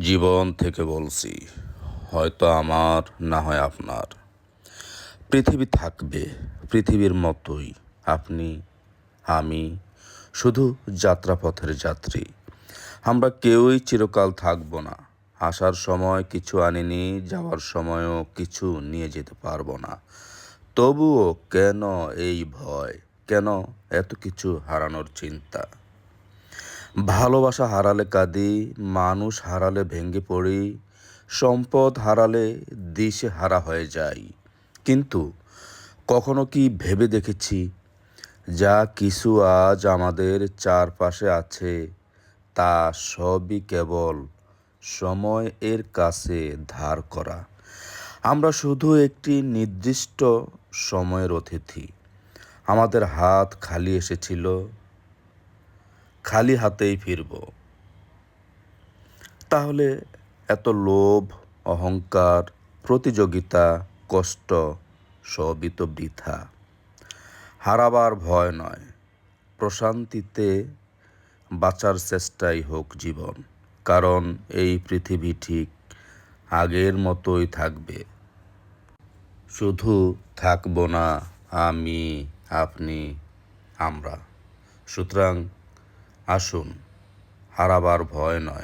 জীবন থেকে বলছি, হয়তো আমার, না হয় আপনার। পৃথিবী থাকবে, পৃথিবীর মতোই। আপনি, আমি শুধু যাত্রাপথের যাত্রী। আমরা কেউই চিরকাল থাকব না। আসার সময় কিছু আনিনি, যাওয়ার সময়ও কিছু নিয়ে যেতে পারব না। তবুও কেন এই ভয়? কেন এত কিছু হারানোর চিন্তা? ভালোবাসা হারালে কাঁদি, মানুষ হারালে ভেঙে পড়ি, সম্পদ হারালে দিশে হারা হয়ে যাই। কিন্তু কখনো কি ভেবে দেখেছি, যা কিছু আজ আমাদের চারপাশে আছে, তা সবই কেবল সময় এর কাছে ধার করা। আমরা শুধু একটি নির্দিষ্ট সময়ের অতিথি। আমাদের হাত খালি এসেছিল খালি হাতেই ফিরব। তাহলে এত লোভ, অহংকার, প্রতিযোগিতা, কষ্ট সবই তো বৃথা। হারাবার ভয় নয়, প্রশান্তিতে বাঁচার চেষ্টাই হোক জীবন, কারণ এই পৃথিবী ঠিক আগের মতোই থাকবে। শুধু থাকব না, আমি, আপনি, আমরা। সুতরাং আসুন হারাবার ভয় নয়।